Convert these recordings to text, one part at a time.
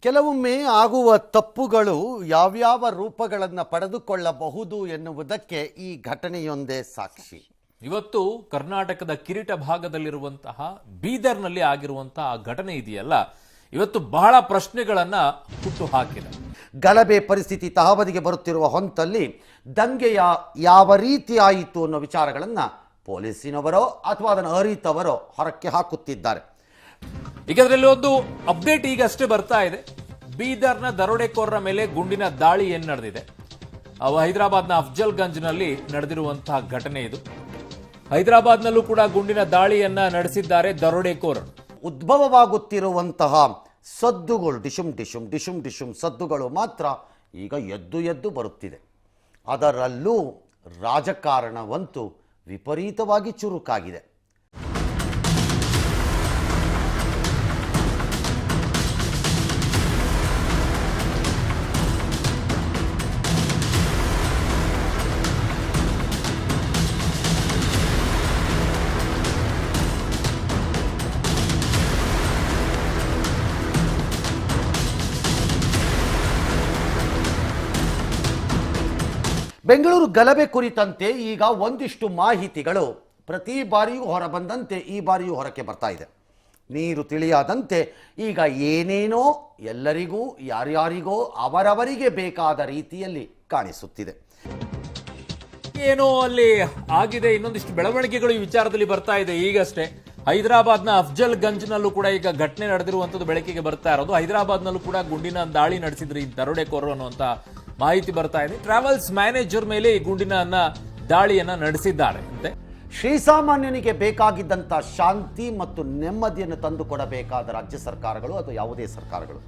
ಕೆಲವೊಮ್ಮೆ ಆಗುವ ತಪ್ಪುಗಳು ಯಾವ್ಯಾವ ರೂಪಗಳನ್ನು ಪಡೆದುಕೊಳ್ಳಬಹುದು ಎನ್ನುವುದಕ್ಕೆ ಈ ಘಟನೆಯೊಂದೇ ಸಾಕ್ಷಿ. ಇವತ್ತು ಕರ್ನಾಟಕದ ಕಿರೀಟ ಭಾಗದಲ್ಲಿರುವಂತಹ ಬೀದರ್ನಲ್ಲಿ ಆಗಿರುವಂತಹ ಆ ಘಟನೆ ಇದೆಯಲ್ಲ? ಇವತ್ತು ಬಹಳ ಪ್ರಶ್ನೆಗಳನ್ನ ಹುಟ್ಟು ಹಾಕಿದೆ. ಗಲಭೆ ಪರಿಸ್ಥಿತಿ ತಹಬದಿಗೆ ಬರುತ್ತಿರುವ ಹೊಂತಲ್ಲಿ ದಂಗೆಯ ಯಾವ ರೀತಿ ಆಯಿತು ಅನ್ನೋ ವಿಚಾರಗಳನ್ನು ಪೊಲೀಸಿನವರೋ ಅಥವಾ ಅದನ್ನು ಅರಿತವರೋ ಹೊರಕ್ಕೆ ಹಾಕುತ್ತಿದ್ದಾರೆ. ಈಗ ಅದರಲ್ಲಿ ಒಂದು ಅಪ್ಡೇಟ್ ಈಗಷ್ಟೇ ಬರ್ತಾ ಇದೆ. ಬೀದರ್ನ ದರೋಡೆಕೋರರ ಮೇಲೆ ಗುಂಡಿನ ದಾಳಿ ಏನ್ ನಡೆದಿದೆ? ಹೈದರಾಬಾದ್ನ ಅಫ್ಜಲ್ಗಂಜ್ನಲ್ಲಿ ನಡೆದಿರುವಂತಹ ಘಟನೆ ಇದು. ಹೈದರಾಬಾದ್ನಲ್ಲೂ ಕೂಡ ಗುಂಡಿನ ದಾಳಿಯನ್ನ ನಡೆಸಿದ್ದಾರೆ ದರೋಡೆಕೋರರು. ಉದ್ಭವವಾಗುತ್ತಿರುವಂತಹ ಸದ್ದುಗಳು, ಡಿಶುಮ್ ಡಿಶುಮ್ ಡಿಶುಮ್ ಡಿಶುಮ್ ಸದ್ದುಗಳು ಮಾತ್ರ ಈಗ ಎದ್ದು ಎದ್ದು ಬರುತ್ತಿದೆ. ಅದರಲ್ಲೂ ರಾಜಕಾರಣವಂತೂ ವಿಪರೀತವಾಗಿ ಚುರುಕಾಗಿದೆ. ಬೆಂಗಳೂರು ಗಲಭೆ ಕುರಿತಂತೆ ಈಗ ಒಂದಿಷ್ಟು ಮಾಹಿತಿಗಳು ಪ್ರತಿ ಬಾರಿಯೂ ಹೊರಬಂದಂತೆ ಈ ಬಾರಿಯೂ ಹೊರಕ್ಕೆ ಬರ್ತಾ ಇದೆ. ನೀರು ತಿಳಿಯಾದಂತೆ ಈಗ ಏನೇನೋ ಎಲ್ಲರಿಗೂ, ಯಾರ್ಯಾರಿಗೋ ಅವರವರಿಗೆ ಬೇಕಾದ ರೀತಿಯಲ್ಲಿ ಕಾಣಿಸುತ್ತಿದೆ. ಏನೋ ಅಲ್ಲಿ ಆಗಿದೆ, ಇನ್ನೊಂದಿಷ್ಟು ಬೆಳವಣಿಗೆಗಳು ಈ ವಿಚಾರದಲ್ಲಿ ಬರ್ತಾ ಇದೆ. ಈಗಷ್ಟೇ ಹೈದರಾಬಾದ್ನ ಅಫ್ಜಲ್ ಗಂಜ್ನಲ್ಲೂ ಕೂಡ ಈಗ ಘಟನೆ ನಡೆದಿರುವಂತದ್ದು ಬೆಳಕಿಗೆ ಬರ್ತಾ ಇರೋದು. ಹೈದರಾಬಾದ್ನಲ್ಲೂ ಕೂಡ ಗುಂಡಿನ ದಾಳಿ ನಡೆಸಿದ್ರು, ಈ ದರೋಡೆಕೋರರು ಅನ್ನುವಂತ ಮಾಹಿತಿ ಬರ್ತಾ ಇದೆ. ಟ್ರಾವೆಲ್ಸ್ ಮ್ಯಾನೇಜರ್ ಮೇಲೆ ಈ ಗುಂಡಿನ ದಾಳಿಯನ್ನ ನಡೆಸಿದ್ದಾರೆ. ಅಂತೆ. ಶ್ರೀಸಾಮಾನ್ಯನಿಗೆ ಬೇಕಾಗಿದ್ದಂಥ ಶಾಂತಿ ಮತ್ತು ನೆಮ್ಮದಿಯನ್ನು ತಂದುಕೊಡಬೇಕಾದ ರಾಜ್ಯ ಸರ್ಕಾರಗಳು ಅಥವಾ ಯಾವುದೇ ಸರ್ಕಾರಗಳು?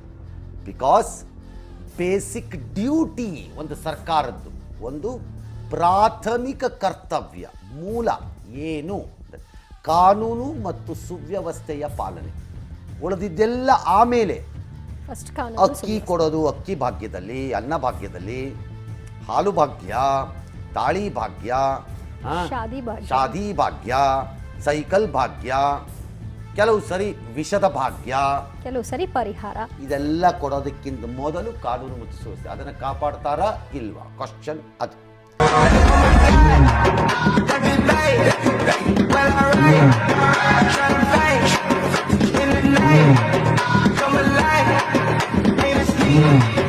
ಬಿಕಾಸ್ ಬೇಸಿಕ್ ಡ್ಯೂಟಿ ಒಂದು ಸರ್ಕಾರದ್ದು. ಒಂದು ಪ್ರಾಥಮಿಕ ಕರ್ತವ್ಯ, ಮೂಲ ಏನು? ಕಾನೂನು ಮತ್ತು ಸುವ್ಯವಸ್ಥೆಯ ಪಾಲನೆ. ಉಳಿದಿದ್ದೆಲ್ಲ ಆಮೇಲೆ ಅಕ್ಕಿ ಕೊಡೋದು ಅಕ್ಕಿ ಭಾಗ್ಯದಲ್ಲಿ ಅನ್ನ ಭಾಗ್ಯದಲ್ಲಿ ಹಾಲು ಭಾಗ್ಯ ತಾಳಿ ಭಾಗ್ಯ ಶಾದಿ ಭಾಗ್ಯ. ಶಾದಿ ಭಾಗ್ಯ ಸೈಕಲ್ ಭಾಗ್ಯ ಕೆಲವು ಸರಿ ವಿಷದ ಭಾಗ್ಯ. ಕೆಲವು ಸರಿ ಪರಿಹಾರ. ಇದೆಲ್ಲ ಕೊಡೋದಕ್ಕಿಂತ ಮೊದಲು ಕಾನೂನು ಮತ್ತು ಸುವ್ಯವಸ್ಥೆ. ಅದನ್ನು ಕಾಪಾಡ್ತಾರಾ ಇಲ್ವಾ? ಕ್ವಶನ್ ಅದು. Yeah.